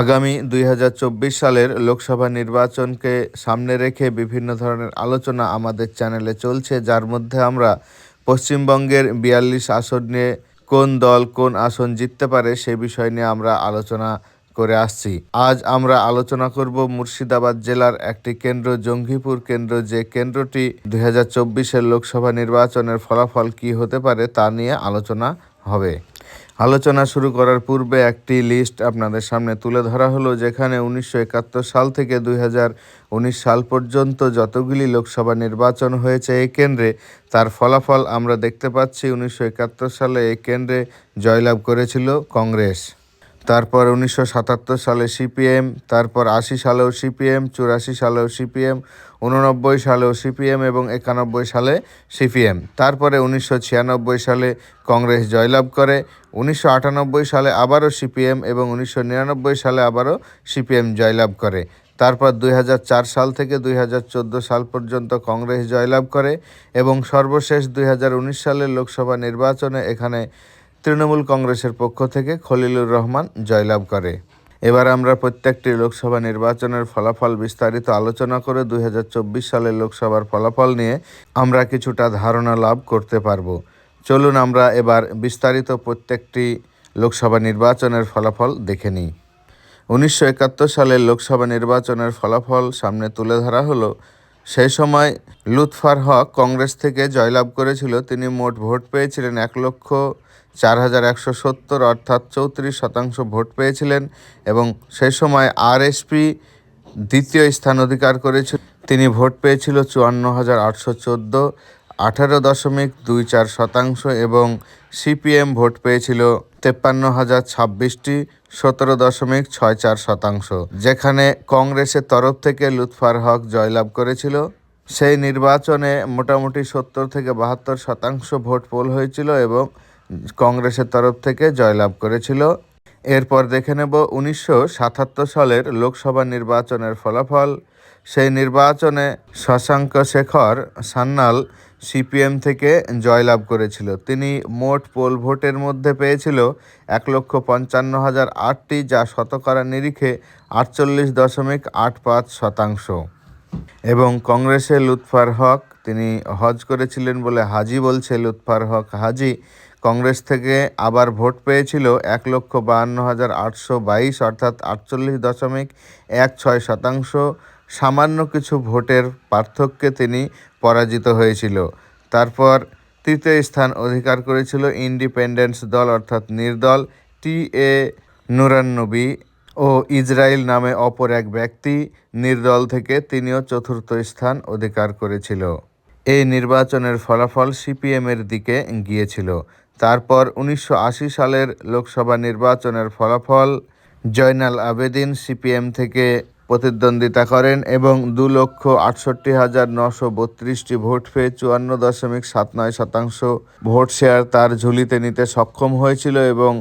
আগামী দুই হাজার চব্বিশ সালের লোকসভা নির্বাচনকে সামনে রেখে বিভিন্ন ধরনের আলোচনা আমাদের চ্যানেলে চলছে, যার মধ্যে আমরা পশ্চিমবঙ্গের বিয়াল্লিশ আসন নিয়ে কোন দল কোন আসন জিততে পারে সে বিষয় নিয়ে আমরা আলোচনা করে আসছি। আজ আমরা আলোচনা করব মুর্শিদাবাদ জেলার একটি কেন্দ্র, জঙ্গিপুর কেন্দ্র, যে কেন্দ্রটি দুই হাজার লোকসভা নির্বাচনের ফলাফল কি হতে পারে তা নিয়ে আলোচনা হবে। আলোচনা শুরু করার পূর্বে একটি লিস্ট আপনাদের সামনে তুলে ধরা হলো, যেখানে উনিশশো একাত্তর সাল থেকে দুই হাজার উনিশ সাল পর্যন্ত যতগুলি লোকসভা নির্বাচন হয়েছে এই কেন্দ্রে, তার ফলাফল আমরা দেখতে পাচ্ছি। উনিশশো একাত্তর সালে এই কেন্দ্রে জয়লাভ করেছিল কংগ্রেস। তারপর উনিশশো সাতাত্তর সালে সিপিএম, তারপর আশি সালেও সিপিএম, চুরাশি সালেও সিপিএম উননব্বই সালেও সিপিএম এবং একানব্বই সালে সিপিএম। তারপরে উনিশশো ছিয়ানব্বই সালে কংগ্রেস জয়লাভ করে, উনিশশো আটানব্বই সালে আবারও সিপিএম এবং উনিশশো নিরানব্বই সালে আবারও সিপিএম জয়লাভ করে। তারপর দুই হাজার চার সাল থেকে দুই হাজার চোদ্দ সাল পর্যন্ত কংগ্রেস জয়লাভ করে এবং সর্বশেষ দুই সালের লোকসভা নির্বাচনে এখানে তৃণমূল কংগ্রেসের পক্ষ থেকে খলিলুর রহমান জয়লাভ করে। এবার আমরা প্রত্যেকটি লোকসভা নির্বাচনের ফলাফল বিস্তারিত আলোচনা করে দুই হাজার চব্বিশ সালের লোকসভার ফলাফল নিয়ে আমরা কিছুটা ধারণা লাভ করতে পারব। চলুন আমরা এবার বিস্তারিত প্রত্যেকটি লোকসভা নির্বাচনের ফলাফল দেখে নিই। উনিশশো একাত্তর সালের লোকসভা নির্বাচনের ফলাফল সামনে তুলে ধরা হলো, সেই সময় লুৎফার হক কংগ্রেস থেকে জয়লাভ করেছিল, তিনি মোট ভোট পেয়েছিলেন এক লক্ষ চার হাজার একশো সত্তর অর্থাৎ চৌত্রিশ শতাংশ ভোট পেয়েছিলেন এবং সেই সময় আরএসপি দ্বিতীয় স্থান অধিকার করেছিল। তিনি ভোট পেয়েছিল চুয়ান্ন হাজার আটশো চোদ্দ, আঠারো দশমিক দুই চার শতাংশ এবং সিপিএম ভোট পেয়েছিল তেপ্পান্ন হাজার ছাব্বিশটি, সতেরো দশমিক ছয় চার শতাংশ, যেখানে কংগ্রেসের তরফ থেকে লুৎফার হক জয়লাভ করেছিল। সেই নির্বাচনে মোটামুটি সত্তর থেকে বাহাত্তর শতাংশ ভোট পোল হয়েছিল এবং কংগ্রেসের তরফ থেকে জয়লাভ করেছিল। এরপর দেখে নেব উনিশশো সাতাত্তর সালের লোকসভা নির্বাচনের ফলাফল। সেই নির্বাচনে শশাঙ্ক শেখর সান্যাল সিপিএম থেকে জয়লাভ করেছিল। তিনি মোট পোল ভোটের মধ্যে পেয়েছিল এক লক্ষ পঞ্চান্ন হাজার আটটি, যা শতকরা নিরিখে আটচল্লিশ দশমিক আট পাঁচ শতাংশ। এবং কংগ্রেসে লুৎফার হক, তিনি হজ করেছিলেন বলে হাজি বলছে। লুৎফার হক হাজি কংগ্রেস থেকে আবার ভোট পেয়েছিল এক লক্ষ বাহান্ন হাজার আটশো বাইশ, অর্থাৎ আটচল্লিশ দশমিক এক ছয় শতাংশ। সামান্য কিছু ভোটের পার্থক্যে তিনি পরাজিত হয়েছিল। তারপর তৃতীয় স্থান অধিকার করেছিল ইন্ডিপেন্ডেন্স দল, অর্থাৎ নির্দল টি এ নুরান্নবী ও ইসরায়েল নামে অপর এক ব্যক্তি। নির্দল থেকে তিনিও চতুর্থ স্থান অধিকার করেছিল। এই নির্বাচনের ফলাফল সিপিএমের দিকে গিয়েছিল। তারপর উনিশশো আশি সালের লোকসভা নির্বাচনের ফলাফল জয়নাল আবেদিন সিপিএম থেকে প্রতিদ্বন্দ্বিতা করেন এবং দু লক্ষ আটষট্টি হাজার নশো বত্রিশটি ভোট পেয়ে চুয়ান্ন দশমিক সাত নয় শতাংশ ভোট শেয়ার তার ঝুলিতে নিতে সক্ষম হয়েছিল এবং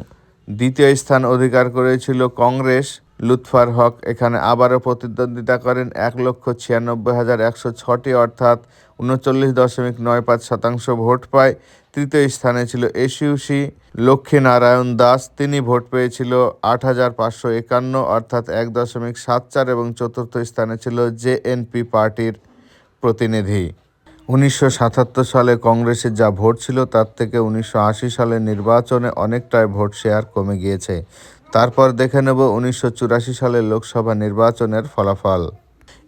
দ্বিতীয় স্থান অধিকার করেছিল কংগ্রেস। লুৎফার হক এখানে আবারও প্রতিদ্বন্দ্বিতা করেন এক লক্ষ ছিয়ানব্বই হাজার একশো ছটি, অর্থাৎ উনচল্লিশ দশমিক নয় পাঁচ শতাংশ ভোট পায়। তৃতীয় স্থানে ছিল এসইউসি, লক্ষ্মীনারায়ণ দাস, তিনি ভোট পেয়েছিল আট হাজার পাঁচশো একান্ন, অর্থাৎ এক দশমিক সাত চার, এবং চতুর্থ স্থানে ছিল জেএনপি পার্টির প্রতিনিধি। উনিশশো সাতাত্তর সালে কংগ্রেসের যা ভোট ছিল, তার থেকে উনিশশো আশি সালের নির্বাচনে অনেকটাই ভোট শেয়ার কমে গিয়েছে। তারপর দেখে নেব উনিশশো চুরাশি সালের লোকসভা নির্বাচনের ফলাফল।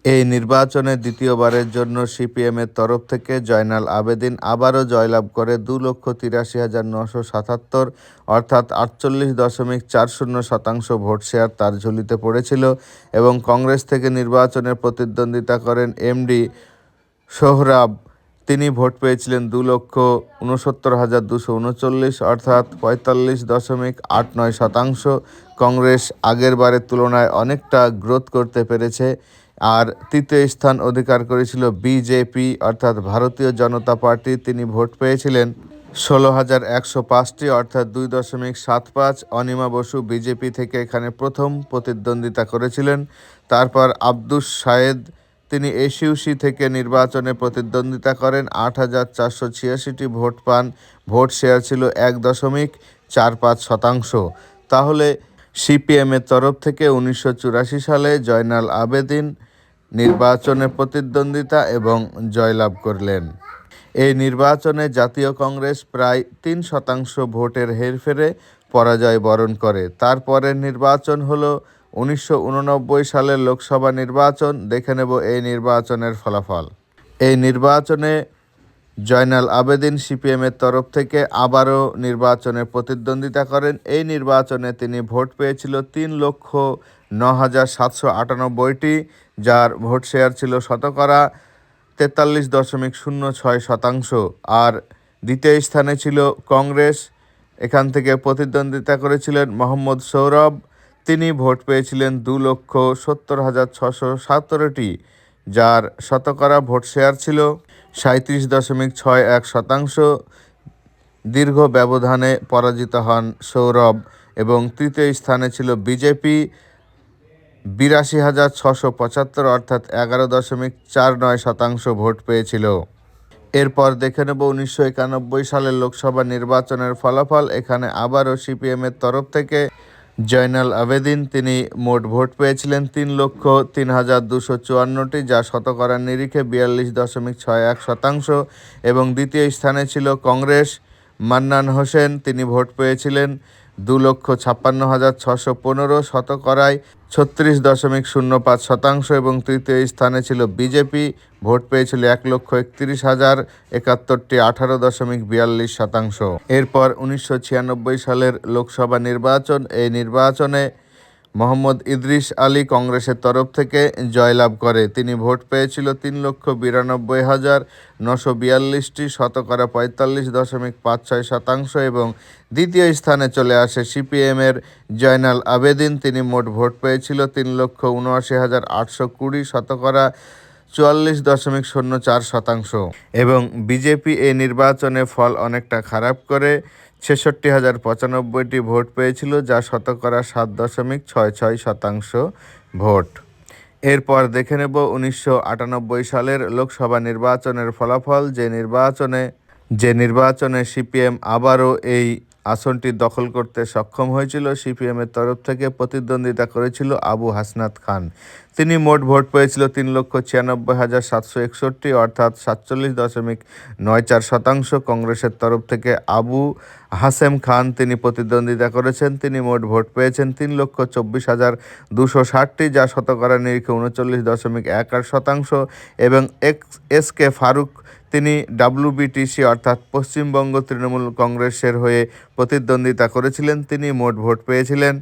এই নির্বাচনে দ্বিতীয়বারের জন্য সিপিএমের তরফ থেকে জয়নাল আবেদিন আবারও জয়লাভ করে দু লক্ষ তিরাশি হাজার নশো সাতাত্তর, অর্থাৎ আটচল্লিশ দশমিক চার শূন্য শতাংশ ভোট শেয়ার তার ঝুলিতে পড়েছিল এবং কংগ্রেস থেকে নির্বাচনে প্রতিদ্বন্দ্বিতা করেন এমডি সোহরাব তিনি ভোট পেয়েছিলেন দু লক্ষ উনসত্তর হাজার দুশো উনচল্লিশ অর্থাৎ পঁয়তাল্লিশ দশমিক আট নয় শতাংশ। কংগ্রেস আগের বারের তুলনায় অনেকটা গ্রোথ করতে পেরেছে। আর তৃতীয় স্থান অধিকার করেছিল বিজেপি, অর্থাৎ ভারতীয় জনতা পার্টি। তিনি ভোট পেয়েছিলেন ষোলো হাজার একশো পাঁচটি, অর্থাৎ দুই দশমিক সাত পাঁচ। অনিমা বসু বিজেপি থেকে এখানে প্রথম প্রতিদ্বন্দ্বিতা করেছিলেন। তারপর আব্দুস শায়েদ তিনি এসইউসি থেকে নির্বাচনে প্রতিদ্বন্দ্বিতা করেন। আট হাজার চারশো ছিয়াশিটি ভোট পান। ভোট শেয়ার ছিল এক দশমিক চার পাঁচ শতাংশ। তাহলে সিপিএমের তরফ থেকে উনিশশো চুরাশি সালে জয়নাল আবেদিন নির্বাচনে প্রতিদ্বন্দ্বিতা এবং জয়লাভ করলেন। এই নির্বাচনে জাতীয় কংগ্রেস প্রায় তিন শতাংশ ভোটের হেরফেরে পরাজয় বরণ করে। তারপরের নির্বাচন হলো উনিশশো উননব্বই সালের লোকসভা নির্বাচন, দেখে নেব এই নির্বাচনের ফলাফল। এই নির্বাচনে জয়নাল আবেদিন সিপিএমের তরফ থেকে আবারও নির্বাচনে প্রতিদ্বন্দ্বিতা করেন। এই নির্বাচনে তিনি ভোট পেয়েছিল তিন লক্ষ ন হাজার সাতশো আটানব্বইটি, যার ভোট শেয়ার ছিল শতকরা তেতাল্লিশ দশমিক শূন্য ছয় শতাংশ। আর দ্বিতীয় স্থানে ছিল কংগ্রেস। এখান থেকে প্রতিদ্বন্দ্বিতা করেছিলেন মোহাম্মদ সৌরভ। তিনি ভোট পেয়েছিলেন দু লক্ষ সত্তর হাজার ছশো সতেরোটি যার শতকরা ভোট শেয়ার ছিল সাঁত্রিশ দশমিক ছয় এক শতাংশ। দীর্ঘ ব্যবধানে পরাজিত হন সৌরভ এবং তৃতীয় স্থানে ছিল বিজেপি। বিরাশি হাজার ছশো পঁচাত্তর অর্থাৎ এগারো দশমিক চার নয় শতাংশ ভোট পেয়েছিল। এরপর দেখে নেব উনিশশো একানব্বই সালের লোকসভা নির্বাচনের ফলাফল। এখানে আবারও সিপিএমের তরফ থেকে জয়নাল আবেদিন, তিনি মোট ভোট পেয়েছিলেন তিন লক্ষ তিন হাজার দুশো চুয়ান্নটি, যা শতকরার নিরিখে বিয়াল্লিশ দশমিক ছয় এক শতাংশ, এবং দ্বিতীয় স্থানে ছিল কংগ্রেস। মান্নান হোসেন, তিনি ভোট পেয়েছিলেন দু লক্ষ ছাপ্পান্ন হাজার ছশো পনেরো শতকরায় ছত্রিশ দশমিক শূন্য পাঁচ শতাংশ এবং তৃতীয় স্থানে ছিল বিজেপি। ভোট পেয়েছিল এক লক্ষ একত্রিশ হাজার একাত্তরটি, আঠারো দশমিক বিয়াল্লিশ শতাংশ। এরপর উনিশশো ছিয়ানব্বই সালের লোকসভা নির্বাচন, এই নির্বাচনে মোহাম্মদ ইদ্রিস আলী কংগ্রেসের তরফ থেকে জয়লাভ করে। তিনি ভোট পেয়েছিল তিন লক্ষ বিরানব্বই হাজার নশো বিয়াল্লিশটি, শতকরা পঁয়তাল্লিশ দশমিক পাঁচ ছয় শতাংশ এবং দ্বিতীয় স্থানে চলে আসে সিপিএমের জয়নাল আবেদিন। তিনি মোট ভোট পেয়েছিল তিন লক্ষ উনআশি হাজার আটশো কুড়ি, শতকরা চুয়াল্লিশ দশমিক শূন্য চার শতাংশ। এবং বিজেপি এই নির্বাচনে ফল অনেকটা খারাপ করে ছেষট্টি হাজার পঁচানব্বইটি ভোট পেয়েছিল, যা শতকরা সাত দশমিক ছয় ছয় শতাংশ ভোট। এরপর দেখে নেব উনিশশো আটানব্বই সালের লোকসভা নির্বাচনের ফলাফল। যে নির্বাচনে যে নির্বাচনে সিপিএম আবারও এই আসনটি দখল করতে সক্ষম হয়েছিল। সিপিএমের তরফ থেকে প্রতিদ্বন্দ্বিতা করেছিল আবু হাসনাত খান। তিনি মোট ভোট পেয়েছিল তিন লক্ষ ছিয়ানব্বই হাজার সাতশো একষট্টি, অর্থাৎ সাতচল্লিশ দশমিক নয় চার শতাংশ। কংগ্রেসের তরফ থেকে আবু হাসেম খান তিনি প্রতিদ্বন্দ্বিতা করেছেন। তিনি মোট ভোট পেয়েছেন তিন লক্ষ চব্বিশ হাজার দুশো ষাটটি, যা শতকরা নিরিখে উনচল্লিশ দশমিক এক আট শতাংশ, এবং এক্স এস কে ফারুক তিনি ডাব্লিউবিটিসি অর্থাৎ পশ্চিমবঙ্গ তৃণমূল কংগ্রেসের হয়ে প্রতিদ্বন্দ্বিতা করেছিলেন। তিনি মোট ভোট পেয়েছিলেন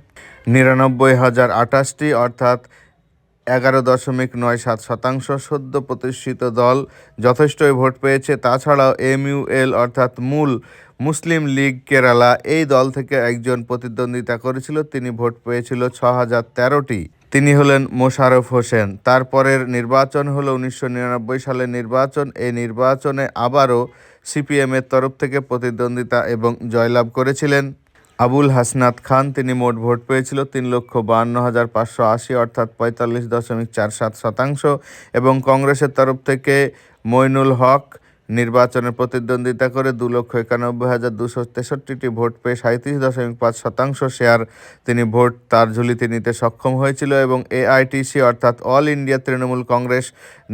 নিরানব্বই হাজার আঠাশটি অর্থাৎ এগারো দশমিক নয় সাত শতাংশ সদ্য প্রতিষ্ঠিত দল যথেষ্টই ভোট পেয়েছে। তাছাড়াও এমইউএল অর্থাৎ মূল মুসলিম লীগ কেরালা এই দল থেকে একজন প্রতিদ্বন্দ্বিতা করেছিল। তিনি ভোট পেয়েছিল ছ হাজার তেরোটি। তিনি হলেন মোশাররফ হোসেন। তারপরের নির্বাচন হলো উনিশশো নিরানব্বই সালের নির্বাচন। এই নির্বাচনে আবারও সিপিএমের তরফ থেকে প্রতিদ্বন্দ্বিতা এবং জয়লাভ করেছিলেন। আবুল হাসনাত খান, তিনি মোট ভোট পেয়েছিল তিন লক্ষ বাহান্ন হাজার পাঁচশো আশি অর্থাৎ পঁয়তাল্লিশ দশমিক চার সাত শতাংশ এবং কংগ্রেসের তরফ থেকে মইনুল হক নির্বাচনে প্রতিদ্বন্দ্বিতা করে দু লক্ষ একানব্বই হাজার দুশো তেষট্টিটি ভোট পেয়ে সাঁত্রিশ দশমিক পাঁচ শতাংশ শেয়ার তিনি ভোট তার ঝুলিতে নিতে সক্ষম হয়েছিল এবং এআইটিসি অর্থাৎ অল ইন্ডিয়া তৃণমূল কংগ্রেস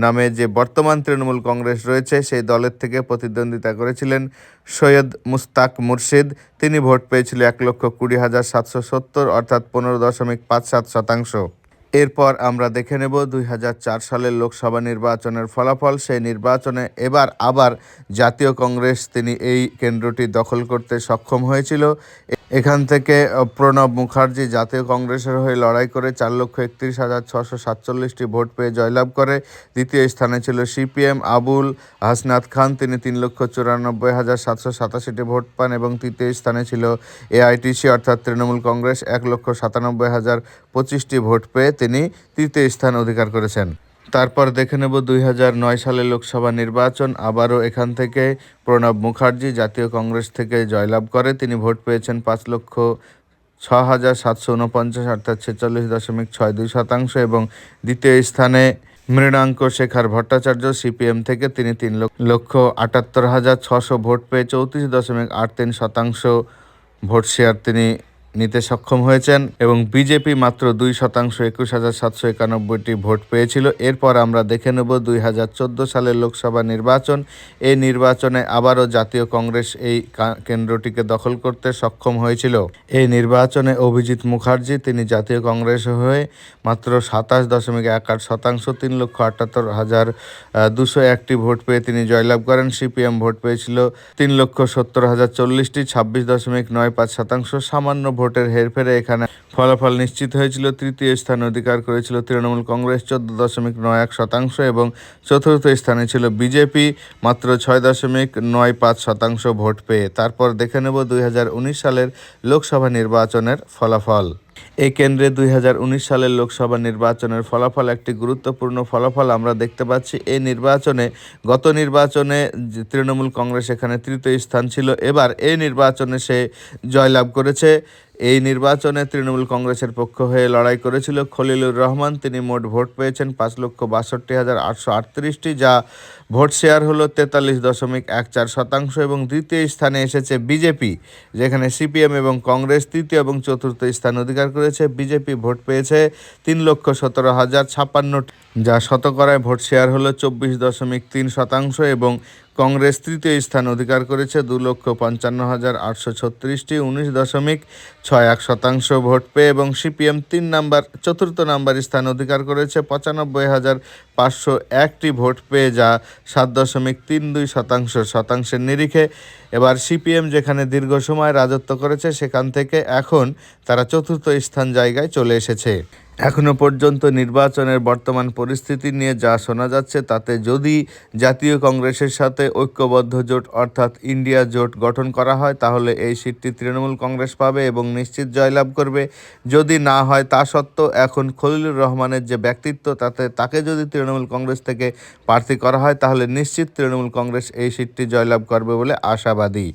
নামে যে বর্তমান তৃণমূল কংগ্রেস রয়েছে, সেই দলের থেকে প্রতিদ্বন্দ্বিতা করেছিলেন সৈয়দ মুস্তাক মুর্শিদ। তিনি ভোট পেয়েছিল এক লক্ষ কুড়ি হাজার সাতশো সত্তর অর্থাৎ পনেরো দশমিক পাঁচ সাত শতাংশ। এরপর আমরা দেখে নেব দুই হাজার চার সালের লোকসভা নির্বাচনের ফলাফল। সেই নির্বাচনে এবার আবার জাতীয় কংগ্রেস তিনি এই কেন্দ্রটি দখল করতে সক্ষম হয়েছিল। এখান থেকে প্রণব মুখার্জি জাতীয় কংগ্রেসের হয়ে লড়াই করে চার লক্ষ একত্রিশ হাজার ছশো সাতচল্লিশটি ভোট পেয়ে জয়লাভ করে। দ্বিতীয় স্থানে ছিল সিপিএম আবুল হাসনাত খান, তিনি তিন লক্ষ চুরানব্বই হাজার সাতশো সাতাশিটি ভোট পান এবং তৃতীয় স্থানে ছিল এআইটিসি অর্থাৎ তৃণমূল কংগ্রেস, এক লক্ষ সাতানব্বই হাজার পঁচিশটি ভোট পেয়ে তিনি তৃতীয় স্থান অধিকার করেছেন। তারপর দেখে নেব দুই নয় সালের লোকসভা নির্বাচন। আবারও এখান থেকে প্রণব মুখার্জি জাতীয় কংগ্রেস থেকে জয়লাভ করে। তিনি ভোট পেয়েছেন পাঁচ লক্ষ ছ হাজার সাতশো উনপঞ্চাশ, অর্থাৎ ছেচল্লিশ দশমিক ছয় দুই শতাংশ, এবং দ্বিতীয় স্থানে মৃণাঙ্ক শেখার ভট্টাচার্য, সিপিএম থেকে তিনি তিন লক্ষ আটাত্তর হাজার ছশো ভোট পেয়ে চৌত্রিশ দশমিক আট তিন শতাংশ ভোট শেয়ার তিনি নিতে সক্ষম হয়েছেন এবং বিজেপি মাত্র দুই শতাংশ একুশ হাজার সাতশো একানব্বইটি ভোট পেয়েছিল। এরপর আমরা দেখে নেব দুই হাজার চোদ্দ সালের লোকসভা নির্বাচন। এই নির্বাচনে আবারও জাতীয় কংগ্রেস এই কেন্দ্রটিকে দখল করতে সক্ষম হয়েছিল। এই নির্বাচনে অভিজিৎ মুখার্জি, তিনি জাতীয় কংগ্রেস হয়ে মাত্র সাতাশ দশমিক এক আট শতাংশ, তিন লক্ষ আটাত্তর হাজার দুশো একটি ভোট পেয়ে তিনি জয়লাভ করেন। সিপিএম ভোট পেয়েছিল তিন লক্ষ সত্তর হাজার চল্লিশটি, ছাব্বিশ দশমিক নয় পাঁচ শতাংশ। সামান্য ভোটের হেরফেরে এখানে ফলাফল নিশ্চিত হয়েছিল। তৃতীয় স্থান অধিকার করেছিল তৃণমূল কংগ্রেস চোদ্দ দশমিক নয় এক শতাংশ এবং চতুর্থ স্থানে ছিল বিজেপি, মাত্র ছয় দশমিক নয় পাঁচ শতাংশ ভোট পেয়ে। তারপর দেখে নেব দুই হাজার উনিশ সালের লোকসভা নির্বাচনের ফলাফল। এই কেন্দ্রে দুই হাজার উনিশ সালের লোকসভা নির্বাচনের ফলাফল একটি গুরুত্বপূর্ণ ফলাফল আমরা দেখতে পাচ্ছি। এই নির্বাচনে, গত নির্বাচনে তৃণমূল কংগ্রেস এখানে তৃতীয় স্থান ছিল, এবার এই নির্বাচনে সে জয়লাভ করেছে। এই নির্বাচনে তৃণমূল কংগ্রেসের পক্ষ হয়ে লড়াই করেছিল খলিলুর রহমান। তিনি মোট ভোট পেয়েছেন পাঁচ লক্ষ বাষট্টি হাজার আটশো আটত্রিশটি, যা ভোট শেয়ার হলো তেতাল্লিশ দশমিক এক চার শতাংশ এবং দ্বিতীয় স্থানে এসেছে বিজেপি, যেখানে সিপিএম এবং কংগ্রেস তৃতীয় এবং চতুর্থ স্থান অধিকার করেছে, বিজেপি ভোট পেয়েছে তিন লক্ষ সতেরো হাজার ছাপ্পান্নটি যা শতকরায় ভোট শেয়ার হলো চব্বিশ দশমিক তিন শতাংশ এবং কংগ্রেস তৃতীয় স্থান অধিকার করেছে দু লক্ষ পঞ্চান্ন হাজার আটশো ছত্রিশটি, উনিশ দশমিক ছয় এক শতাংশ ভোট পেয়ে এবং সিপিএম তিন নাম্বার, চতুর্থ নাম্বার স্থান অধিকার করেছে পঁচানব্বই হাজার পাঁচশো একটি ভোট পেয়ে যা সাত দশমিক তিন দুই শতাংশ শতাংশের নিরিখে। এবার সিপিএম যেখানে দীর্ঘ সময় রাজত্ব করেছে সেখান থেকে এখন তারা চতুর্থ স্থান জায়গায় চলে এসেছে। এখনও পর্যন্ত নির্বাচনের বর্তমান পরিস্থিতি নিয়ে যা শোনা যাচ্ছে, তাতে যদি জাতীয় কংগ্রেসের সাথে ঐক্যবদ্ধ জোট অর্থাৎ ইন্ডিয়া জোট গঠন করা হয়, তাহলে এই সিটটি তৃণমূল কংগ্রেস পাবে এবং নিশ্চিত জয়লাভ করবে। যদি না হয় তা সত্ত্বেও এখন খলিলুর রহমানের যে ব্যক্তিত্ব, তাতে তাকে যদি তৃণমূল কংগ্রেস থেকে প্রার্থী করা হয়, তাহলে নিশ্চিত তৃণমূল কংগ্রেস এই সিটটি জয়লাভ করবে বলে আশাবাদী।